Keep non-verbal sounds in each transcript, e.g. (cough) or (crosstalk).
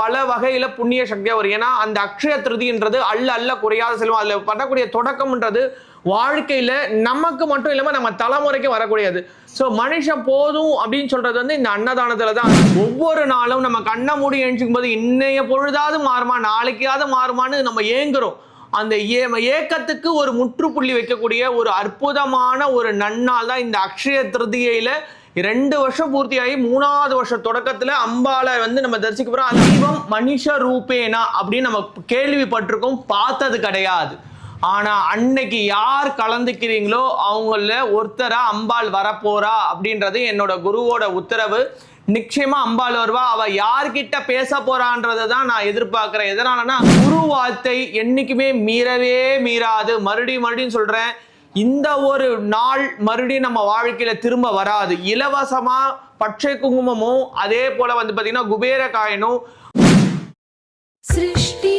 பல வகையில புண்ணிய சக்தியா வரும். ஏன்னா அந்த அக்ஷய திருதின்றது அல்ல அல்ல குறையாத செல்வம். அதுல பண்ணக்கூடிய தொடக்கம்ன்றது வாழ்க்கையில நமக்கு மட்டும் இல்லாம நம்ம தலைமுறைக்கு வரக்கூடியது. ஸோ மனுஷன் போதும் அப்படின்னு சொல்றது வந்து இந்த அன்னதானத்துல தான். ஒவ்வொரு நாளும் நம்ம கண்ணை மூடி எழுச்சிக்கும் போது இன்னைய பொழுதாவது மாறுமா நாளைக்காவது மாறுமான்னு நம்ம ஏங்குறோம். அந்த ஏ ஏக்கத்துக்கு ஒரு முற்றுப்புள்ளி வைக்கக்கூடிய ஒரு அற்புதமான ஒரு நன்னாள் தான் இந்த அக்ஷய திருதியையில ரெண்டு வருஷம் பூர்த்தியாகி மூணாவது வருஷம் தொடக்கத்தில் அம்பாளை வந்து நம்ம தரிசிக்க போகிறோம் தெய்வம் மனுஷ ரூபேனா அப்படின்னு நம்ம கேள்விப்பட்டிருக்கோம். பார்த்தது கிடையாது. ஆனால் அன்னைக்கு யார் கலந்துக்கிறீங்களோ அவங்கள ஒருத்தராக அம்பாள் வரப்போறா அப்படின்றது என்னோட குருவோட உத்தரவு. நிச்சயமாக அம்பாள் வருவா. அவள் யார்கிட்ட பேச போறான்றதை தான் நான் எதிர்பார்க்குறேன். எதனாலனா குரு வார்த்தை என்றைக்குமே மீறவே மீறாது. மறுபடியும் மறுபடியும் சொல்கிறேன் இந்த ஒரு நாள் மறுபடியும் நம்ம வாழ்க்கையில திரும்ப வராது. இலவசமா பச்சை குங்குமமும் அதே போல வந்து பாத்தீங்கன்னா குபேர காயனும். சிருஷ்டி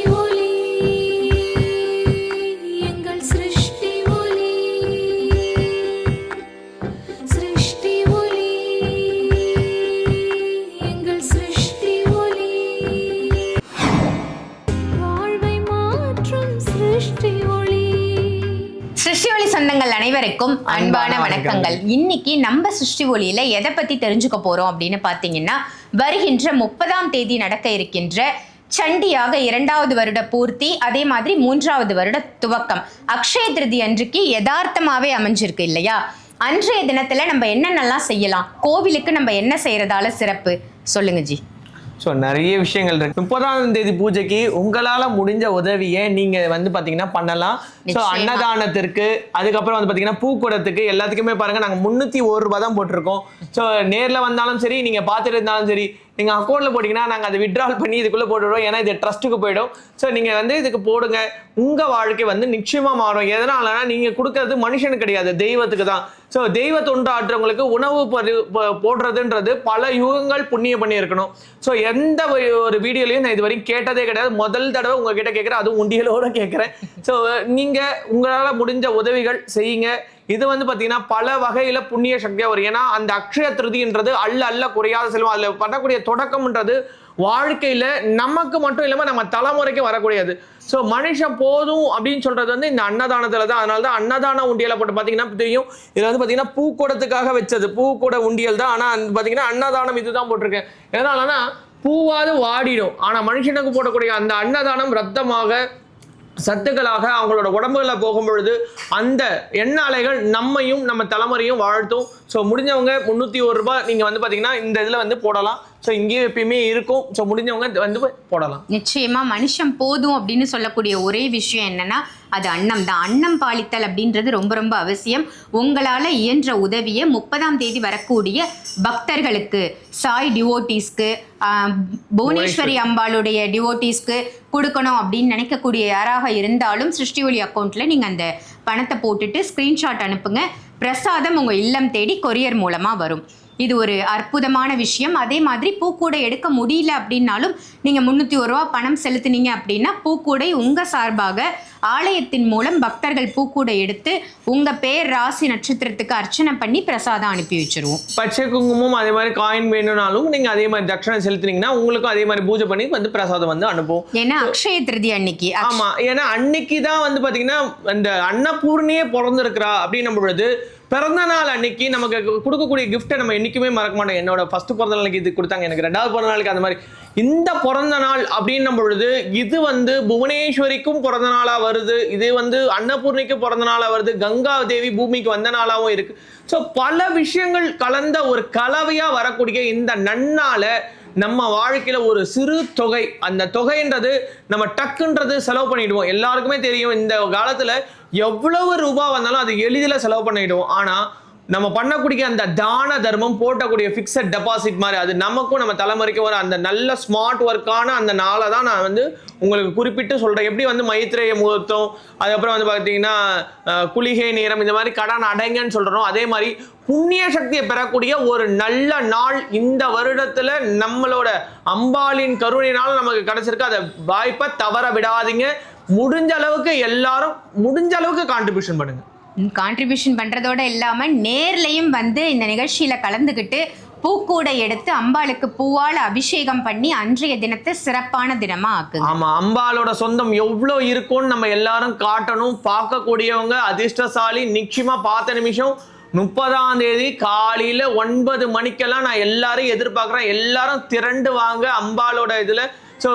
அனைவருக்கும் அன்பான வணக்கங்கள். இன்னைக்கு நம்ம சிருஷ்டி ஒளியில எதை பத்தி தெரிஞ்சுக்க போறோம் அப்படின்னு பாத்தீங்கன்னா வருகின்ற முப்பதாம் தேதி நடக்க இருக்கின்ற சண்டியாக இரண்டாவது வருட பூர்த்தி அதே மாதிரி மூன்றாவது வருட துவக்கம். அக்ஷய திருதி அன்றைக்கு யதார்த்தமாவே அமைஞ்சிருக்கு இல்லையா? அன்றைய தினத்துல நம்ம என்னென்னலாம் செய்யலாம்? கோவிலுக்கு நம்ம என்ன செய்யறதால சிறப்பு? சொல்லுங்க ஜி. ஸோ நிறைய விஷயங்கள் இருக்கு. முப்பதாம் தேதி பூஜைக்கு உங்களால முடிஞ்ச உதவியை நீங்க வந்து பாத்தீங்கன்னா பண்ணலாம். ஸோ. அன்னதானத்திற்கு அதுக்கப்புறம் வந்து பாத்தீங்கன்னா பூக்கூடத்துக்கு எல்லாத்துக்குமே பாருங்க நாங்க முன்னூத்தி ஒரு ரூபாய் தான் போட்டிருக்கோம். ஸோ நேர்ல வந்தாலும் சரி நீங்க பார்த்துட்டு இருந்தாலும் சரி நீங்கள் அக்கௌண்ட்டில் போட்டிங்கன்னா நாங்கள் அதை விட்ரால் பண்ணி இதுக்குள்ளே போட்டுவிடுவோம் ஏன்னா இது ட்ரஸ்ட்டுக்கு போயிடும். ஸோ நீங்கள் வந்து இதுக்கு போடுங்க. உங்கள் வாழ்க்கை வந்து நிச்சயமாக மாறும். எதனாலனா நீங்கள் கொடுக்கறது மனுஷனுக்கு கிடையாது தெய்வத்துக்கு தான். ஸோ தெய்வ தொண்டாற்றவங்களுக்கு உணவு பரி- போடுறதுன்றது பல யுகங்கள் புண்ணியம் பண்ணியிருக்கணும். ஸோ எந்த ஒரு- ஒரு வீடியோலையும் நான் இது வரைக்கும் கேட்டதே கிடையாது. முதல் தடவை உங்ககிட்ட கேட்குறேன். அதுவும் உண்டியலோட கேட்குறேன். ஸோ நீங்கள் உங்களால் முடிஞ்ச உதவிகள் செய்யுங்க. இது வந்து பார்த்தீங்கன்னா பல வகையில் புண்ணிய சக்தியாக வரும். ஏன்னா அந்த அக்ஷய திருதின்றது அல்ல அல்ல குறையாத செல்வம். அதில் பண்ணக்கூடிய தொடக்கம்ன்றது வாழ்க்கையில் நமக்கு மட்டும் இல்லாமல் நம்ம தலைமுறைக்கு வரக்கூடியது. ஸோ மனுஷன் போதும் அப்படின்னு சொல்கிறது வந்து இந்த அன்னதானத்தில் தான். அதனால தான் அன்னதான உண்டியலை போட்டு பார்த்தீங்கன்னா தெரியும். இதில் வந்து பார்த்தீங்கன்னா பூக்கூடத்துக்காக வச்சது. பூக்கூட உண்டியல் தான். ஆனால் பார்த்தீங்கன்னா அன்னதானம் அன்னதானம் இதுதான் போட்டிருக்கேன். எதனாலனா பூவாது வாடிடும். ஆனால் மனுஷனுக்கு போடக்கூடிய அந்த அன்னதானம் ரத்தமாக சத்துக்களாக அவங்களோட உடம்புகளில் போகும்பொழுது அந்த எண்ண அலைகள் நம்மையும் நம்ம தலைமுறையும் வாழ்த்தும். ஸோ முடிஞ்சவங்க முந்நூற்றி ஒரு ரூபாய் நீங்கள் வந்து பார்த்தீங்கன்னா இந்த இதில் வந்து போடலாம். ஸோ இங்கேயும் எப்பயுமே இருக்கும். ஸோ முடிஞ்சவங்க வந்து போடலாம். நிச்சயமா மனுஷன் போதும் அப்படின்னு சொல்லக்கூடிய ஒரே விஷயம் என்னன்னா அது அன்னம் தான். அன்னம் பாலித்தல் அப்படின்றது ரொம்ப ரொம்ப அவசியம். உங்களால இயன்ற உதவியை முப்பதாம் தேதி வரக்கூடிய பக்தர்களுக்கு சாய் டிவோட்டீஸ்க்கு புவனேஸ்வரி அம்பாளுடைய டிவோட்டீஸ்க்கு கொடுக்கணும் அப்படின்னு நினைக்கக்கூடிய யாராக இருந்தாலும் சிருஷ்டி ஒளி அக்கௌண்ட்ல நீங்க அந்த பணத்தை போட்டுட்டு ஸ்கிரீன்ஷாட் அனுப்புங்க. பிரசாதம் உங்க இல்லம் தேடி கொரியர் மூலமா வரும். இது ஒரு அற்புதமான விஷயம். அதே மாதிரி பூக்கூடை எடுக்க முடியல அப்படின்னாலும் நீங்க முன்னூத்தி ஒரு ரூபா பணம் செலுத்துனீங்க அப்படின்னா பூக்கூடை உங்க சார்பாக ஆலயத்தின் மூலம் பக்தர்கள் பூக்கூடை எடுத்து உங்க பேர் ராசி நட்சத்திரத்துக்கு அர்ச்சனை பண்ணி பிரசாதம் அனுப்பி வச்சிருவோம். பச்சை குங்குமம் அதே மாதிரி காயின் வேணும்னாலும் நீங்கள் அதே மாதிரி தட்சணை செலுத்துனீங்கன்னா உங்களுக்கும் அதே மாதிரி பூஜை பண்ணி வந்து பிரசாதம் வந்து அனுப்புவோம். ஏன்னா அக்ஷய திருதி அன்னைக்கு. அக்ஷ- ஆமா ஏன்னா அன்னைக்கு தான் வந்து பாத்தீங்கன்னா அந்த அன்னபூர்ணியே பிறந்திருக்கிறா அப்படின்னும் பொழுது பிறந்த நாள் அன்னைக்கு நமக்கு கொடுக்கக்கூடிய கிஃப்ட்டை நம்ம என்றைக்குமே மறக்க மாட்டோம். என்னோட ஃபஸ்ட்டு பிறந்த நாளைக்கு இது கொடுத்தாங்க எனக்கு ரெண்டாவது பிறந்த நாளைக்கு அந்த மாதிரி. இந்த பிறந்த நாள் அப்படின்னும் பொழுது இது வந்து புவனேஸ்வரிக்கும் பிறந்த நாளாக வருது. இது வந்து அன்னபூர்ணிக்கு பிறந்த நாளாக வருது. கங்கா தேவி பூமிக்கு வந்த நாளாகவும் இருக்குது ஸோ பல விஷயங்கள் கலந்த ஒரு கலவையாக வரக்கூடிய இந்த நன்னால நம்ம வாழ்க்கையில் ஒரு சிறு தொகை. அந்த தொகைன்றது நம்ம டக்குன்றது செலவு பண்ணிவிடுவோம் எல்லாருக்குமே தெரியும் இந்த காலத்தில் எவ்வளவு ரூபா வந்தாலும் அது எளிதில் செலவு பண்ணிவிடுவோம் ஆனால் நம்ம பண்ணக்கூடிய அந்த தான தர்மம் போட்டக்கூடிய ஃபிக்ஸட் டெபாசிட் மாதிரி அது நமக்கும் நம்ம தலைமுறைக்கு வர அந்த நல்ல ஸ்மார்ட் ஒர்க்கான அந்த நாளை தான் நான் வந்து உங்களுக்கு குறிப்பிட்டு சொல்கிறேன் எப்படி வந்து மைத்ரேய முகூர்த்தம் அதுக்கப்புறம் வந்து பார்த்தீங்கன்னா குளிகை நேரம் இந்த மாதிரி கடன் அடைங்கன்னு சொல்கிறோம் அதே மாதிரி புண்ணிய சக்தியை பெறக்கூடிய ஒரு நல்ல நாள் இந்த வருடத்தில் நம்மளோட அம்பாளின் கருணையினால் நமக்கு கிடைச்சிருக்கு. அதை வாய்ப்பை தவற விடாதீங்க. முடிஞ்ச அளவுக்கு எல்லாரும் முடிஞ்ச அளவுக்கு கான்ட்ரிபியூஷன் பண்ணுங்கள் கான்ட்ரிபியூஷன் பண்றதோட இல்லாமல் நேர்லையும் வந்து இந்த நிகழ்ச்சியில் கலந்துக்கிட்டு பூக்கூடை எடுத்து அம்பாளுக்கு பூவால் அபிஷேகம் பண்ணி அன்றைய தினத்தை சிறப்பான தினமா ஆக்கு ஆமா அம்பாளோட சொந்தம் எவ்வளோ இருக்கும்னு நம்ம எல்லாரும் காட்டணும். பார்க்கக்கூடியவங்க அதிர்ஷ்டசாலி நிச்சயமா பார்த்த நிமிஷம் முப்பதாம் தேதி காலையில ஒன்பது மணிக்கெல்லாம் நான் எல்லாரையும் எதிர்பார்க்குறேன். எல்லாரும் திரண்டு வாங்க அம்பாலோட இதுல. ஸோ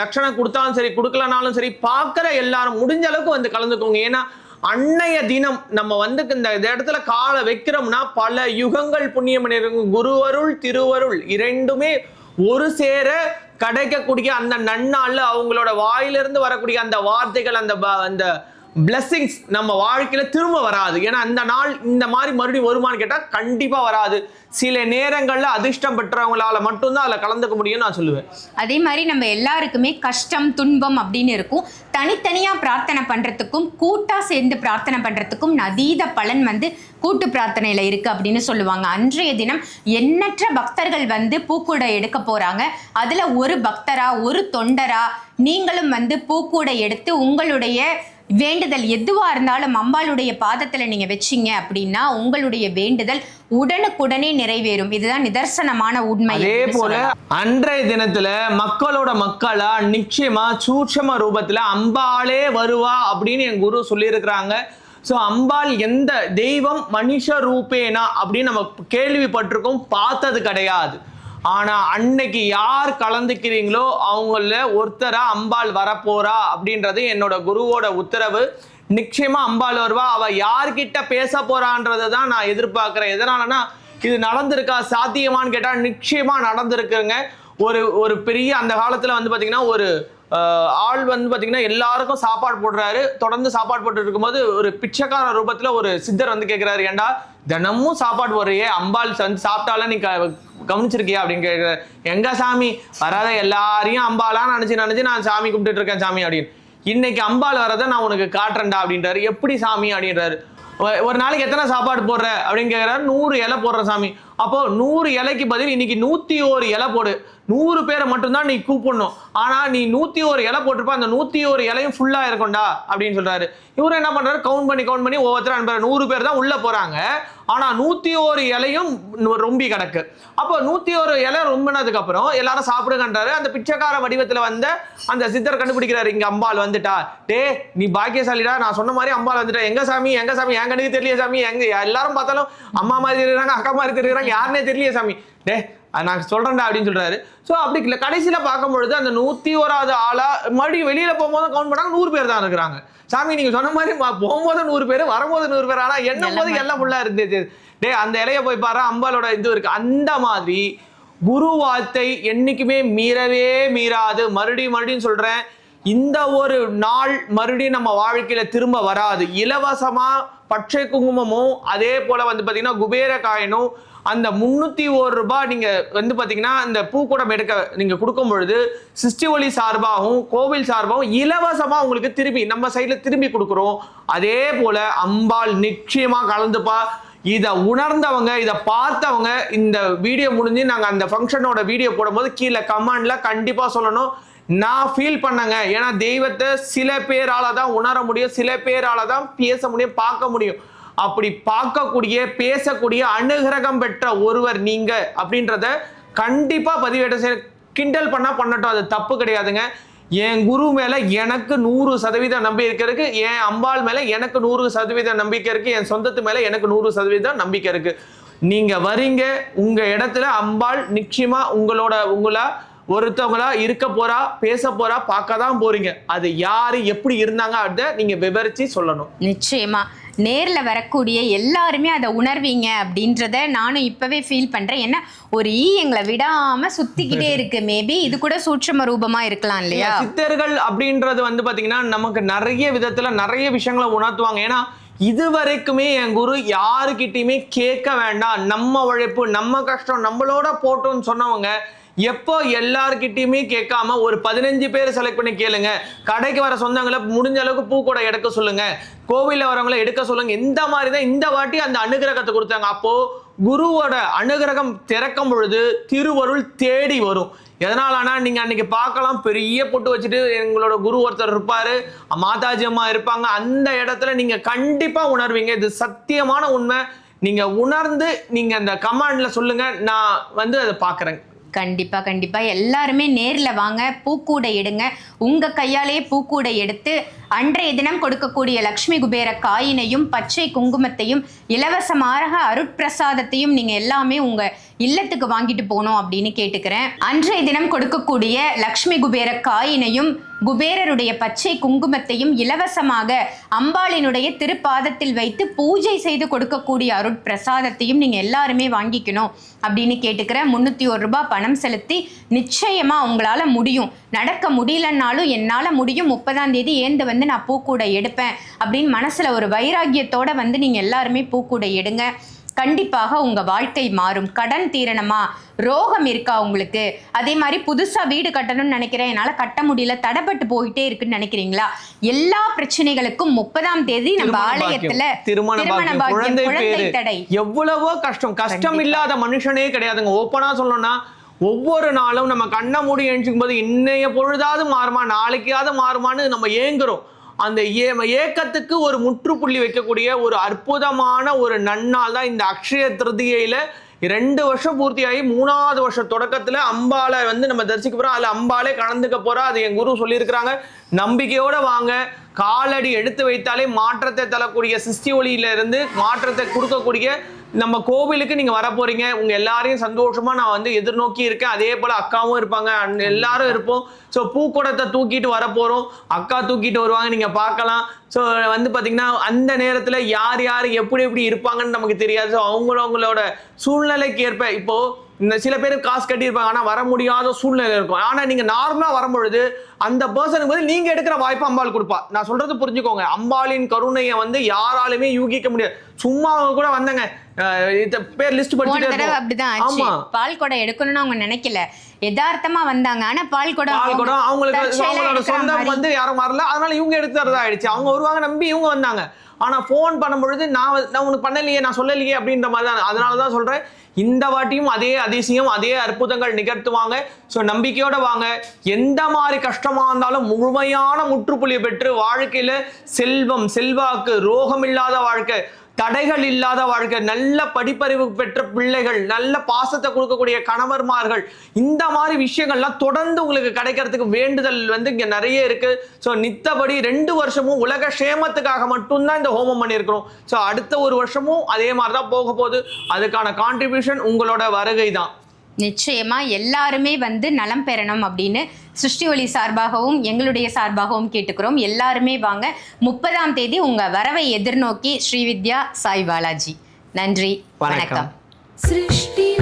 தட்சணை கொடுத்தாலும் சரி கொடுக்கலனாலும் சரி பார்க்குற எல்லாரும் முடிஞ்ச அளவுக்கு வந்து கலந்துக்கோங்க. ஏன்னா அன்னைய தினம் நம்ம வந்து இந்த இந்த இடத்துல காலை வைக்கிறோம்னா பல யுகங்கள் புண்ணியம் பண்ணிருக்கும் குருவருள் திருவருள் இரண்டுமே ஒரு சேர கிடைக்கக்கூடிய அந்த நன்னாள்ல அவங்களோட வாயிலிருந்து வரக்கூடிய அந்த வார்த்தைகள் அந்த ப- அந்த blessings நம்ம வாழ்க்கையில் திரும்ப வராது. ஏன்னா அந்த நாள் இந்த மாதிரி மறுபடியும் வருமான்னு கேட்டால் கண்டிப்பாக வராது. சில நேரங்களில் அதிர்ஷ்டம் பெற்றவங்களால மட்டும்தான் அதில் கலந்துக்க முடியும்னு நான் சொல்லுவேன். அதே மாதிரி நம்ம எல்லாருக்குமே கஷ்டம் துன்பம் அப்படின்னு இருக்கும். தனித்தனியாக பிரார்த்தனை பண்ணுறதுக்கும் கூட்டாக சேர்ந்து பிரார்த்தனை பண்ணுறதுக்கும் அதீத பலன் வந்து கூட்டு பிரார்த்தனையில் இருக்குது அப்படின்னு சொல்லுவாங்க. அன்றைய தினம் எண்ணற்ற பக்தர்கள் வந்து பூக்கூடை எடுக்க போகிறாங்க அதில் ஒரு பக்தரா ஒரு தொண்டரா நீங்களும் வந்து பூக்கூடை எடுத்து உங்களுடைய வேண்டுதல் எதுவா இருந்தாலும் அம்பாளுடைய பாதத்துல நீங்க வச்சீங்க அப்படின்னா உங்களுடைய வேண்டுதல் உடனுக்குடனே நிறைவேறும். இதுதான் நிதர்சனமான உண்மை அதே போல. அன்றைய தினத்துல மக்களோட மக்களா நிச்சயமா சூட்சம ரூபத்துல அம்பாளே வருவா அப்படின்னு என் குரு சொல்லியிருக்கிறாங்க. ஸோ அம்பாள் எந்த தெய்வம் மனுஷ ரூபேனா அப்படின்னு நம்ம கேள்விப்பட்டிருக்கோம் பார்த்தது கிடையாது. ஆனால் அன்னைக்கு யார் கலந்துக்கிறீங்களோ அவங்கள ஒருத்தரா அம்பாள் வரப்போறா அப்படின்றது என்னோட குருவோட உத்தரவு. நிச்சயமா அம்பாள் வருவா. அவ யார்கிட்ட பேச போறான்றதை தான் நான் எதிர்பார்க்கிறேன். எதனாலனா இது நடந்திருக்கா? சாத்தியமான்னு கேட்டால் நிச்சயமா நடந்திருக்குங்க. ஒரு ஒரு பெரிய அந்த காலத்துல வந்து பார்த்திங்கன்னா ஒரு ஆள் வந்து பார்த்தீங்கன்னா எல்லாருக்கும் சாப்பாடு போடுறாரு. தொடர்ந்து சாப்பாடு போட்டு இருக்கும்போது ஒரு பிச்சைக்கார ரூபத்தில் ஒரு சித்தர் வந்து கேட்குறாரு ஏன்டா தினமும் சாப்பாடு போடுறியே? அம்பாள் வந்து சாப்பிட்டாலும் நீ க- கவனிச்சிருக்கியா அப்படின்னு கேட்குறாரு எங்க சாமி? வராத எல்லாரையும் அம்பாலா நினைச்சு நினைச்சு நான் சாமி கும்பிட்டுட்டு இருக்கேன் சாமி அப்படின்னு. இன்னைக்கு அம்பாள் வரதை நான் உனக்கு காட்டுறேன்டா அப்படின்றாரு. எப்படி சாமி? அப்படின்றாரு. ஒ- ஒரு நாளைக்கு எத்தனை சாப்பாடு போடுற? அப்படின்னு கேட்குறாரு நூறு இலை போடுற சாமி. அப்போ நூறு இலைக்கு பதில் இன்னைக்கு நூத்தி ஒரு இலை போடு. நூறு பேரை மட்டும்தான் நீ கூப்பிடணும். ஆனா நீ நூத்தி ஒரு இலை போட்டிருப்ப அந்த நூத்தி ஒரு இலையும் ஃபுல்லா இருக்கும்டா அப்படின்னு சொல்றாரு. இவரு என்ன பண்றாரு? கவுண்ட் பண்ணி கவுண்ட் பண்ணி ஒவ்வொருத்தரும் அனுப்புறாரு நூறு பேர் தான் உள்ள போறாங்க. ஆனா நூத்தி ஒரு இலையும் நு- ரொம்பி கிடக்கு. அப்போ நூத்தி ஒரு இலை ரொம்பினதுக்கு அப்புறம் எல்லாரும் சாப்பிடுங்கன்றாரு. அந்த பிச்சைக்கார வடிவத்துல வந்த அந்த சித்தர் கண்டுபிடிக்கிறாரு இங்க அம்பாள் வந்துட்டா. டே நீ பாக்கியசாலிடா நான் சொன்ன மாதிரி அம்பாள் வந்துட்டா. எங்க சாமி? எங்க சாமி? என் கண்ணுக்கு தெரியல சாமி? எங்க எல்லாரும் பார்த்தாலும் அம்மா மாதிரி தெரியுறாங்க அக்கா மாதிரி தெரியுறாங்க யாருனே தெரியல சாமி. டே நான் சொல்றேன்டா அப்படின்னு சொல்றாரு. ஸோ அப்படி இல்ல கடைசியில பார்க்கும் பொழுது அந்த நூத்தி ஓராவது ஆளா மறுபடியும் வெளியில போகும்போது கவுண்ட் பண்ணாங்க நூறு பேர் தான் இருக்கிறாங்க. சாமி நீங்க சொன்ன மாதிரி போகும்போது நூறு பேர் வரும்போது நூறு பேர் ஆனா எண்ணும் போது எல்லாம் ஃபுல்லா இருந்துச்சு டே அந்த இலைய போய் பாரு அம்பாலோட இது இருக்கு. அந்த மாதிரி குரு வார்த்தை என்னைக்குமே மீறவே மீறாது. மறுபடியும் மறுபடியும் சொல்றேன் இந்த ஒரு நாள் மறுபடியும் நம்ம வாழ்க்கையில திரும்ப வராது. இலவசமா பச்சை குங்குமமும் அதே போல வந்து பாத்தீங்கன்னா குபேர காயினும் அந்த முன்னூத்தி ஒரு ரூபாய் நீங்க வந்து பாத்தீங்கன்னா இந்த பூக்கூடம் எடுக்க நீங்க கொடுக்கும் பொழுது சிருஷ்டி ஒளி சார்பாகவும் கோவில் சார்பாகவும் இலவசமா உங்களுக்கு திரும்பி நம்ம சைடில் திரும்பி கொடுக்குறோம். அதே போல அம்பாள் நிச்சயமா கலந்துப்பா. இதை உணர்ந்தவங்க இதை பார்த்தவங்க இந்த வீடியோ முடிஞ்சு நாங்கள் அந்த ஃபங்க்ஷனோட வீடியோ போடும்போது கீழே கமெண்ட்ல கண்டிப்பாக சொல்லணும். நான் ஃபீல் பண்ணேங்க. ஏன்னா தெய்வத்தை சில பேரால தான் உணர முடியும் சில பேரால தான் பேச முடியும் பார்க்க முடியும். அப்படி பார்க்கக்கூடிய பேசக்கூடிய அனுகிரகம் பெற்ற ஒருவர் நீங்க அப்படின்றத கண்டிப்பா பதிவேற்ற செய்ய கிண்டல் பண்ணா பண்ணட்டும் அது தப்பு கிடையாதுங்க. என் குரு மேல எனக்கு நூறு சதவீதம் நம்பிக்கை இருக்கு என் அம்பாள் மேல எனக்கு நூறு சதவீதம் நம்பிக்கை இருக்கு என் சொந்தத்து மேல எனக்கு நூறு சதவீதம் நம்பிக்கை இருக்கு. நீங்க வரீங்க உங்க இடத்துல அம்பாள் நிச்சயமா உங்களோட உங்களா ஒருத்தவங்களா இருக்க போறா பேச போறா பார்க்க தான் போறீங்க. அது யாரு எப்படி இருந்தாங்க அதை நீங்க விவரிச்சு சொல்லணும். நிச்சயமா. நேர்ல வரக்கூடிய எல்லாருமே அதை உணர்வீங்க அப்படின்றத நானும் இப்பவே ஃபீல் பண்றேன். ஏன்னா ஒரு ஈ எங்களை விடாம சுத்திக்கிட்டே (laughs) இருக்கு. மேபி இது கூட சூட்சம ரூபமா இருக்கலாம் இல்லையா? சித்தர்கள் அப்படின்றது வந்து பாத்தீங்கன்னா நமக்கு நிறைய விதத்துல நிறைய விஷயங்களை உணர்த்துவாங்க. ஏன்னா இது வரைக்குமே என் குரு யாருக்கிட்டையுமே கேட்க வேண்டாம். நம்ம உழைப்பு நம்ம கஷ்டம் நம்மளோட போட்டோம்னு சொன்னவங்க எப்போ எல்லார்கிட்டயுமே கேட்காம ஒரு பதினஞ்சு பேர் செலக்ட் பண்ணி கேளுங்க. கடைக்கு வர சொந்தங்களை முடிஞ்ச அளவுக்கு பூக்கூட எடுக்க சொல்லுங்க. கோவிலில் வரவங்களை எடுக்க சொல்லுங்க. இந்த மாதிரி தான் இந்த வாட்டி அந்த அனுகிரகத்தை கொடுத்தாங்க. அப்போ குருவோட அனுகிரகம் திறக்கும் பொழுது திருவருள் தேடி வரும். எதனாலனா நீங்க அன்னைக்கு பார்க்கலாம். பெரிய பொட்டு வச்சுட்டு எங்களோட குரு ஒருத்தர் இருப்பாரு. மாதாஜி அம்மா இருப்பாங்க. அந்த இடத்துல நீங்க கண்டிப்பா உணர்வீங்க. இது சத்தியமான உண்மை. நீங்க உணர்ந்து நீங்க அந்த கமாண்ட்ல சொல்லுங்க. நான் வந்து அதை பாக்குறேன் கண்டிப்பாக கண்டிப்பாக எல்லாருமே நேரில் வாங்க பூக்கூடை எடுங்க. உங்கள் கையாலேயே பூக்கூடை எடுத்து அன்றைய தினம் கொடுக்கக்கூடிய லக்ஷ்மி குபேர காயினையும் பச்சை குங்குமத்தையும் இலவசமாக அருட்பிரசாதத்தையும் நீங்க எல்லாமே உங்க இல்லத்துக்கு வாங்கிட்டு போகணும் அப்படின்னு கேட்டுக்கிறேன். அன்றைய தினம் கொடுக்கக்கூடிய லக்ஷ்மி குபேர காயினையும் குபேரருடைய பச்சை குங்குமத்தையும் இலவசமாக அம்பாளினுடைய திருப்பாதத்தில் வைத்து பூஜை செய்து கொடுக்கக்கூடிய அருட்பிரசாதத்தையும் நீங்கள் எல்லாருமே வாங்கிக்கணும் அப்படின்னு கேட்டுக்கிறேன். முந்நூற்றி ஒரு ரூபாய் பணம் செலுத்தி நிச்சயமாக உங்களால் முடியும். நடக்க முடியலன்னாலும் என்னால் முடியும். முப்பதாம் தேதி ஏந்து வந்து நான் பூக்கூடை எடுப்பேன் அப்படின்னு மனசுல ஒரு வைராக்கியத்தோட வந்து நீங்க எல்லாருமே பூக்கூடை எடுங்க. கண்டிப்பாக உங்க வாழ்க்கை மாறும். கடன் தீரணுமா? ரோகம் இருக்கா உங்களுக்கு? அதே மாதிரி புதுசா வீடு கட்டணும்னு நினைக்கிறேன். என்னால கட்ட முடியல. தடைப்பட்டு போயிட்டே இருக்குன்னு நினைக்கிறீங்களா? எல்லா பிரச்சனைகளுக்கும் முப்பதாம் தேதி நம்ம ஆலயத்துல திருமண குழந்தை தடை. எவ்வளவோ கஷ்டம். கஷ்டம் இல்லாத மனுஷனே கிடையாதுங்க. ஓப்பனா சொல்லணும்னா ஒவ்வொரு நாளும் நம்ம கண்ணை மூடி எழுச்சிக்கும் போது இன்னைய பொழுதாவது மாறுமா நாளைக்காவது மாறுமான்னு நம்ம ஏங்குறோம். அந்த ஏ ஏக்கத்துக்கு ஒரு முற்றுப்புள்ளி வைக்கக்கூடிய ஒரு அற்புதமான ஒரு நன்னாள் தான் இந்த அக்ஷய திருதியையில் ரெண்டு வருஷம் பூர்த்தியாகி மூணாவது வருஷம் தொடக்கத்தில் அம்பாளை வந்து நம்ம தரிசிக்க போகிறோம் அதில் அம்பாளே கலந்துக்க போகிறோம் அது என் குரு சொல்லியிருக்கிறாங்க. நம்பிக்கையோடு வாங்க. காலடி எடுத்து வைத்தாலே மாற்றத்தை தரக்கூடிய சிஸ்டி ஒளியில இருந்து மாற்றத்தை கொடுக்கக்கூடிய நம்ம கோவிலுக்கு நீங்க வர போறீங்க. உங்க எல்லாரையும் சந்தோஷமா நான் வந்து எதிர்நோக்கி இருக்கேன். அதே போல அக்காவும் இருப்பாங்க. எல்லாரும் இருப்போம். ஸோ பூக்கூடத்தை தூக்கிட்டு வர போறோம். அக்கா தூக்கிட்டு வருவாங்க. நீங்க பார்க்கலாம். ஸோ வந்து பாத்தீங்கன்னா அந்த நேரத்துல யார் யார் எப்படி எப்படி இருப்பாங்கன்னு நமக்கு தெரியாது. ஸோ அவங்களவங்களோட சூழ்நிலைக்கு ஏற்ப இப்போ இந்த சில பேர் காசு கட்டியிருப்பாங்க ஆனா வர முடியாத சூழ்நிலை இருக்கும். ஆனா நீங்க நார்மலா வரும்பொழுது அந்த பர்சனுக்கு வந்து நீங்க எடுக்கிற வாய்ப்பு அம்பாள் கொடுப்பா. நான் சொல்றது புரிஞ்சுக்கோங்க. அம்பாளின் கருணையை வந்து யாராலுமே யூகிக்க முடியாது. சும்மா அவங்க கூட வந்தங்க. பேர் லிஸ்ட் போன படிச்சுட்டே. அப்படிதான் ஆமா. பால் குடம் எடுக்கணும்னு அவங்க நினைக்கல. யதார்த்தமா வந்தாங்க. ஆனா பால் குடம் பால் குடம் அவங்களுக்கு அவங்களோட சொந்தம். வந்து யாரும் வரல. அதனால இவங்க எடுத்துறதா ஆயிடுச்சு. அவங்க வருவாங்க நம்பி இவங்க வந்தாங்க. ஆனா ஃபோன் பண்ணும் பொழுது நான் வந்து- நான் உனக்கு பண்ணலையே நான் சொல்லலையே அப்படின்ற மாதிரி தான் அதனால தான் சொல்றேன். இந்த வாட்டியும் அதே அதிசயம் அதே அற்புதங்கள் நிகழ்த்துவாங்க. ஸோ நம்பிக்கையோட வாங்க. எந்த மாதிரி கஷ்டமாக இருந்தாலும் முழுமையான முற்றுப்புள்ளி பெற்று வாழ்க்கையில் செல்வம் செல்வாக்கு ரோகம் இல்லாத வாழ்க்கை தடைகள் இல்லாத வாழ்க்கை நல்ல படிப்பறிவு பெற்ற பிள்ளைகள் நல்ல பாசத்தை கொடுக்கக்கூடிய கணவர்மார்கள் இந்த மாதிரி விஷயங்கள்லாம் தொடர்ந்து உங்களுக்கு கிடைக்கிறதுக்கு வேண்டுதல் வந்து இங்கே நிறைய இருக்கு. ஸோ நித்தபடி ரெண்டு வருஷமும் உலக சேமத்துக்காக மட்டும்தான் இந்த ஹோமம் பண்ணியிருக்கிறோம். ஸோ அடுத்த ஒரு வருஷமும் அதே மாதிரி தான் போக போகுது. அதுக்கான கான்ட்ரிபியூஷன் உங்களோட வருகை தான் நிச்சயமா எல்லாருமே வந்து நலம் பெறணும் அப்படின்னு சிருஷ்டி ஒளி சார்பாகவும் எங்களுடைய சார்பாகவும் கேட்டுக்கிறோம். எல்லாருமே வாங்க முப்பதாம் தேதி உங்க வரவை எதிர்நோக்கி ஸ்ரீவித்யா சாய் பாலாஜி. நன்றி வணக்கம். வணக்கம். சிருஷ்டி